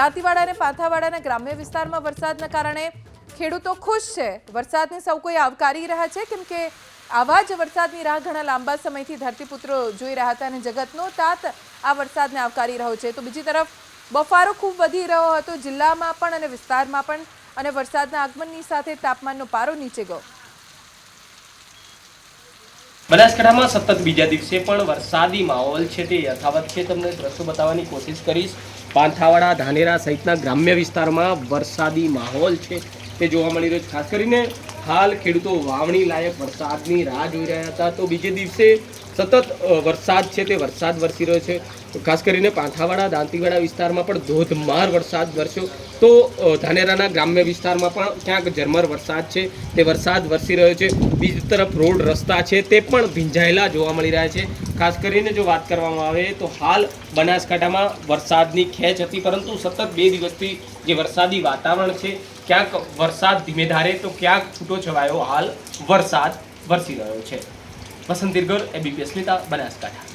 દાંતીવાડા અને પાથાવાડાના ગ્રામ્ય વિસ્તારમાં વરસાદના કારણે ખેડૂતો ખુશ છે. વરસાદને સૌ કોઈ આવકારી રહ્યા છે, કેમ કે આવા જ વરસાદની રાહ ઘણા લાંબા સમયથી ધરતીપુત્રો જોઈ રહ્યા હતા અને જગતનો તાત આ વરસાદને આવકારી રહ્યો છે. તો બીજી તરફ, બફારો ખૂબ વધી રહ્યો હતો. જિલ્લામાં પણ અને વિસ્તારમાં પણ અને વરસાદના આગમનની સાથે તાપમાનનો પારો નીચે ગયો. બનાસકાંઠામાં સતત બીજા દિવસે પણ વરસાદી માહોલ છે તે યથાવત છે. તમને દ્રશ્યો બતાવવાની કોશિશ કરીશ. પાંથાવાડા, ધાનેરા સહિતના ગ્રામ્ય વિસ્તારમાં વરસાદી માહોલ છે તે જોવા મળી રહ્યો છે. ખાસ કરીને હાલ ખેડૂતો વાવણી લાયક વરસાદની રાહ જોઈ રહ્યા હતા. તો બીજે દિવસે સતત વરસાદ છે તે વરસાદ વરસી રહ્યો છે. ખાસ કરીને પાંથાવાડા, દાંતીવાડા વિસ્તારમાં પણ ધોધમાર વરસાદ વરસ્યો. તો ધાનેરાના ગ્રામ્ય વિસ્તારમાં પણ ક્યાંક ઝરમર વરસાદ છે. તે વરસાદ વરસી રહ્યો છે. બીજી તરફ રોડ રસ્તા છે તે પણ ભીંજાયેલા જોવા મળી રહ્યા છે. ખાસ કરીને જો વાત કરવામાં આવે તો હાલ બનાસકાંઠામાં વરસાદની ખેંચ હતી, પરંતુ સતત બે દિવસથી જે વરસાદી વાતાવરણ છે, ક્યાંક વરસાદ ધીમે ધારે તો ક્યાંક છૂટો છવાયો હાલ વરસાદ વરસી રહ્યો છે. વસંત એબીપી અસ્મિતા બનાસકાંઠા.